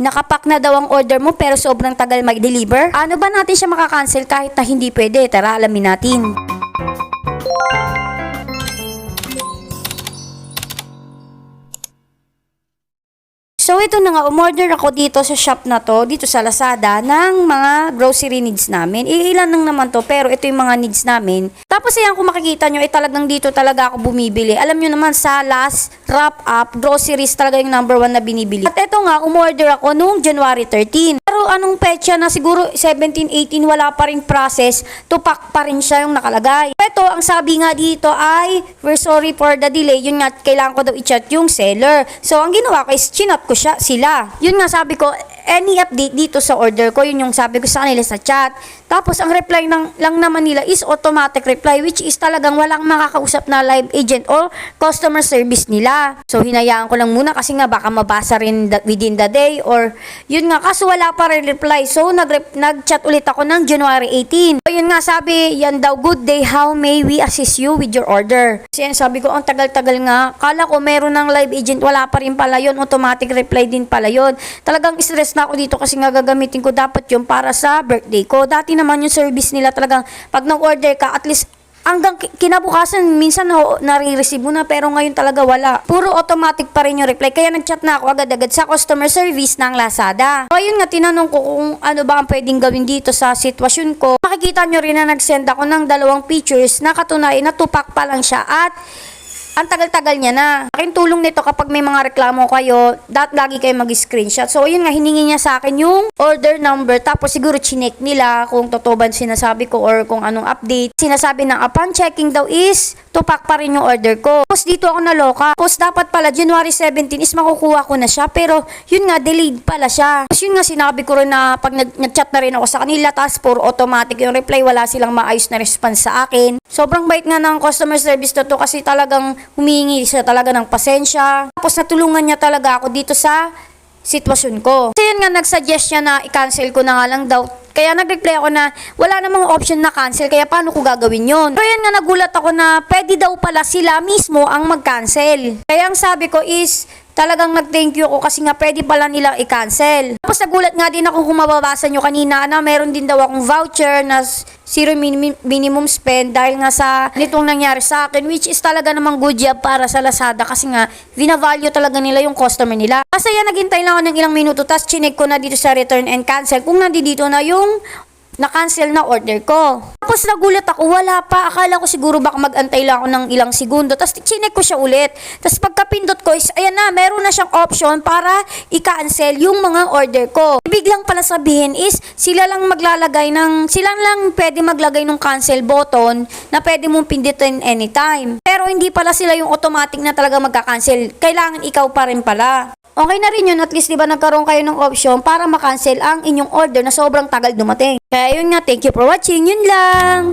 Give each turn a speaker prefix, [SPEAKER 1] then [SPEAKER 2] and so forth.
[SPEAKER 1] Nakapack na daw ang order mo pero sobrang tagal mag-deliver? Ano ba natin siya makakancel kahit na hindi pwede? Tara, alamin natin. So ito na nga, umorder ako dito sa shop na to, dito sa Lazada, ng mga grocery needs namin. Iilan lang naman to, pero ito yung mga needs namin. Tapos ayan, kung makikita nyo, ay talagang dito talaga ako bumibili. Alam nyo naman, sa last wrap up, groceries talaga yung number one na binibili. At ito nga, umorder ako noong January 13. Anong petsa na siguro 17, 18, wala pa rin process, tupak pa rin siya yung nakalagay. Ito, ang sabi nga dito ay, we're sorry for the delay. Yun nga, kailangan ko daw i-chat yung seller. So, ang ginawa ko is, chinat ko siya, sila. Yun nga, sabi ko, any update dito sa order ko, yun yung sabi ko sa kanila sa chat. Tapos, ang reply ng, lang naman nila is automatic reply, which is talagang walang makakausap na live agent or customer service nila. So, hinayaan ko lang muna kasi nga baka mabasa rin the- within the day or yun nga, kaso wala pa rin reply. So, nag nag-chat ulit ako ng January 18. So, yun nga, sabi, yan daw, good day, how may we assist you with your order? Kasi yan, sabi ko, ang tagal-tagal nga. Kala ko meron ng live agent, wala pa rin pala yun. Automatic reply din pala yun. Talagang stress na ako dito kasi nga gagamitin ko dapat yun para sa birthday ko. Dati naman yung service nila talagang, pag nag-order ka, at least hanggang ki- kinabukasan, minsan na, nare-receive mo na, pero ngayon talaga wala. Puro automatic pa rin yung reply. Kaya nag-chat na ako agad-agad sa customer service ng Lazada. So, ayun nga, tinanong ko kung ano ba ang pwedeng gawin dito sa sitwasyon ko. Makikita nyo rin na nag-send ako ng dalawang pictures na katunayan na tupak pa lang siya at ang tagal-tagal niya na. Akin tulong nito kapag may mga reklamo kayo, dat lagi kayo mag-screenshot. So, yun nga, hiningi niya sa akin yung order number. Tapos, siguro chinek nila kung totoo ba sinasabi ko or kung anong update. Sinasabi na upon checking daw is, tupak pa rin yung order ko. Tapos, dito ako naloka. Tapos, dapat pala, January 17 is makukuha ko na siya. Pero, yun nga, delayed pala siya. Tapos, yun nga, sinabi ko rin na pag nag- nag-chat na rin ako sa kanila, tapos puro automatic yung reply, wala silang maayos na response sa akin. Sobrang bait nga ng customer service na to kasi talagang humihingi siya talaga ng pasensya. Tapos natulungan niya talaga ako dito sa sitwasyon ko. So yun nga, nagsuggest niya na i-cancel ko na nga lang daw. Kaya nag-reply ako na wala namang option na cancel, kaya paano ko gagawin yun? Pero yan nga, nagulat ako na pwede daw pala sila mismo ang mag-cancel. Kaya ang sabi ko is, talagang nag-thank you ako kasi nga pwede pala nilang i-cancel. Tapos nagulat nga din ako kung mababasa nyo kanina na meron din daw akong voucher na zero minimum, spend dahil nga sa nitong nangyari sa akin which is talaga namang good job para sa Lazada kasi nga vina-value talaga nila yung customer nila. Kasi yan naghintay lang ako ng ilang minuto tapos chinek ko na dito sa return and cancel kung nandito na yung na-cancel na order ko. Tapos nagulat ako, wala pa. Akala ko siguro baka mag-antay lang ako ng ilang segundo. Tapos chinek ko siya ulit. Tapos pagkapindot ko is, ayan na, meron na siyang option para i-cancel yung mga order ko. Ibig lang pala sabihin is, sila lang maglalagay ng, sila lang pwede maglagay ng cancel button na pwede mong pindutin anytime. Pero hindi pala sila yung automatic na talaga magka-cancel. Kailangan ikaw pa rin pala. Okay na rin yun, at least di ba nagkaroon kayo ng option para makancel ang inyong order na sobrang tagal dumating. Kaya yun nga, thank you for watching, yun lang.